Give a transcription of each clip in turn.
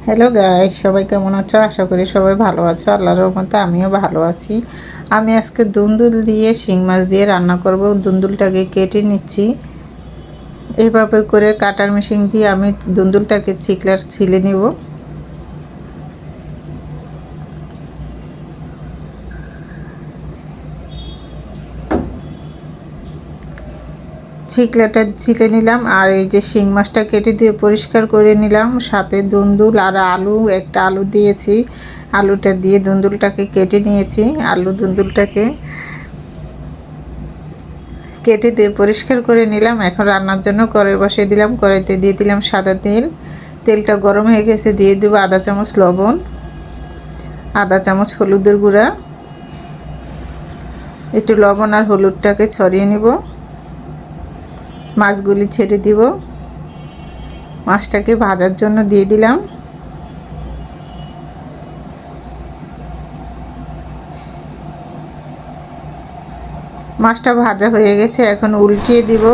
Hello guys সবাই কেমন আছো? আশা করি সবাই ভালো আছো। আল্লাহর রহমতে আমিও ভালো আছি। আমি আজকে দুন্দুল দিয়ে শিং মাছ দিয়ে রান্না করব। দুন্দুলটাকে কেটে নিচ্ছি। এভাবে করে কাটার মেশিন দিয়ে আমি দুন্দুলটাকে চিকলার ছিলে নিব। ছিকলাটা ছিলে নিলাম আর এই যে শিং মাছটা কেটে দিয়ে পরিষ্কার করে নিলাম। সাথে দুন্দুল আর আলু, একটা আলু দিয়েছি। আলুটা দিয়ে দুন্দুলটাকে কেটে নিয়েছি। আলু দুন্দুলটাকে কেটে দিয়ে পরিষ্কার করে নিলাম। এখন রান্নার জন্য কড়াই বসিয়ে দিলাম। কড়াইতে দিয়ে দিলাম সাদা তেল। তেলটা গরম হয়ে গেছে, দিয়ে দেবো আধা চামচ লবণ আধা চামচ হলুদের গুঁড়া। একটু লবণ আর হলুদটাকে ছড়িয়ে নেব। মাছগুলি ছেড়ে দিব। মাছটাকে ভাজার জন্য দিয়ে দিলাম। মাছটা ভাজা হয়ে গেছে, এখন উল্টিয়ে দিব।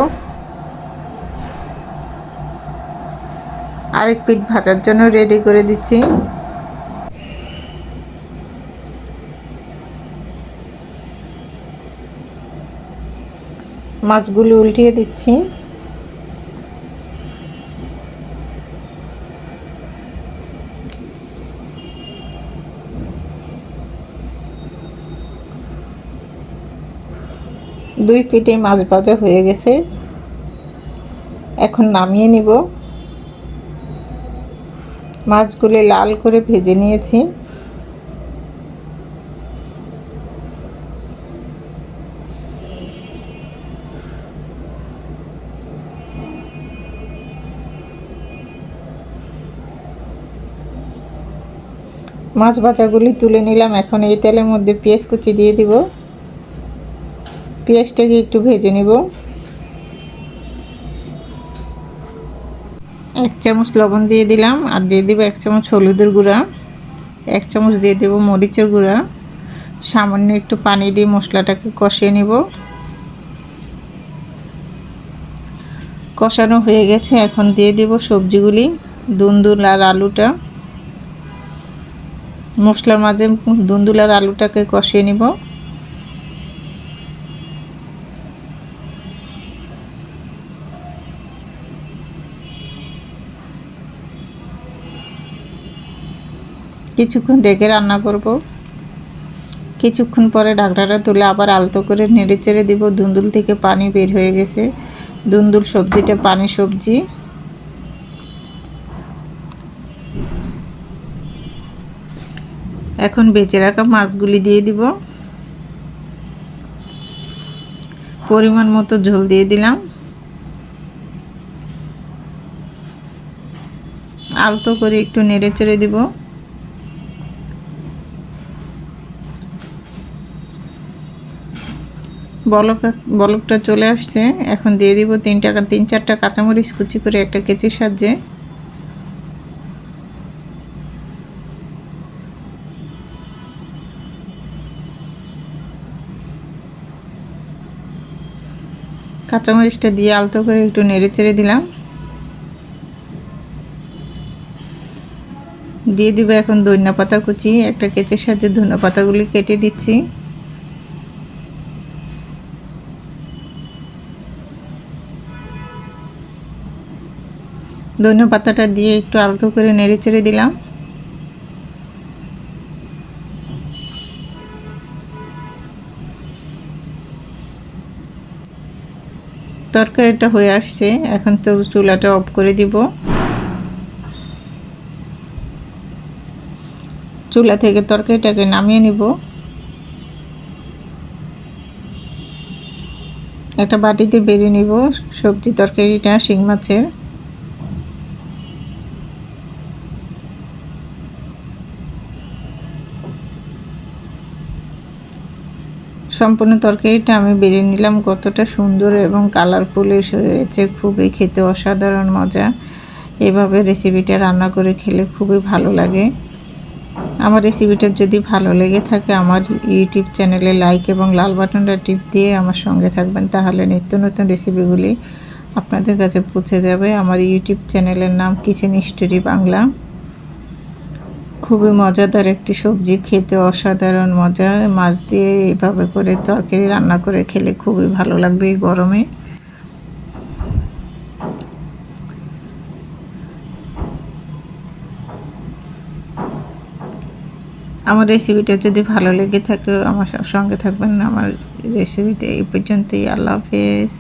আরেক পিঠ ভাজার জন্য রেডি করে দিচ্ছি। মাছগুলি উল্টিয়ে দিচ্ছি। দুই পিঠে মাছ ভাজা হয়ে গেছে। এখন নামিয়ে নিব। মাছগুলি লাল করে ভেজে নিয়েছি। মাছ ভাজাগুলি তুলে নিলাম। এখন এই তেলের মধ্যে পেঁয়াজ কুচি দিয়ে দিব। পেঁয়াজটাকে একটু ভেজে নিব। এক চামচ লবণ দিয়ে দিলাম আর দিয়ে দিব এক চামচ হলুদের গুঁড়া। এক চামচ দিয়ে দেব মরিচের গুঁড়া। সামান্য একটু পানি দিয়ে মশলাটাকে কষিয়ে নিব। কষানো হয়ে গেছে। এখন দিয়ে দেব সবজিগুলি, দুন্দুল আর আলুটা। মশলার মাঝে দুন্দুল আর আলুটাকে কষিয়ে নিব। কিছুক্ষণ ডেকে রান্না করব। কিছুক্ষণ পরে ঢাকনাটা তুলে আবার আলতো করে নেড়ে চেড়ে দিব। দুন্দুল থেকে পানি বের হয়ে গেছে। দুন্দুল সবজিটা পানি সবজি। এখন বেঁচে রাখা মাছগুলি দিয়ে দিব। পরিমাণ মতো ঝোল দিয়ে দিলাম। আলতো করে একটু নেড়ে চেড়ে দিব। বলক বলকটা চলে আসছে। এখন দিয়ে দিব তিন টাকা, তিন চারটা কাঁচামরিচ কুচি করে একটা কেচির সাহায্যে। কাঁচামরিচটা দিয়ে আলতো করে একটু নেড়ে চেড়ে দিলাম। দিয়ে দিব এখন ধনিয়া পাতা কুচি, একটা কেচের সাহায্যে ধনিয়া পাতাগুলি কেটে দিচ্ছি। ধনিয়া পাতাটা দিয়ে একটু আলতো করে নেড়ে চেড়ে দিলাম। তরকারিটা হয়ে আসছে। এখন তো চুলাটা অফ করে দিব। চুলা থেকে তরকারিটাকে নামিয়ে নিব। একটা বাটিতে বেরিয়ে নিব সবজি তরকারিটা, শিং মাছের। সম্পূর্ণ তরকারিটা আমি বেড়ে নিলাম। কতটা সুন্দর এবং কালারফুল হয়েছে। খুবই খেতে অসাধারণ মজা। এভাবে রেসিপিটা রান্না করে খেলে খুবই ভালো লাগে। আমার রেসিপিটা যদি ভালো লেগে থাকে, আমার ইউটিউব চ্যানেলে লাইক এবং লাল বাটনটা টিপ দিয়ে আমার সঙ্গে থাকবেন। তাহলে নিত্য নতুন রেসিপিগুলি আপনাদের কাছে পৌঁছে যাবে। আমার ইউটিউব চ্যানেলের নাম কিচেন স্টোরি বাংলা। খুবই মজাদার একটি সবজি, খেতে অসাধারণ মজা। মাছ দিয়ে এইভাবে করে তরকারি রান্না করে খেলে খুবই ভালো লাগবে এই গরমে। আমার রেসিপিটা যদি ভালো লেগে থাকে, আমার সঙ্গে থাকবেন। আমার রেসিপিটা এই পর্যন্তই। আল্লাহ হাফেজ।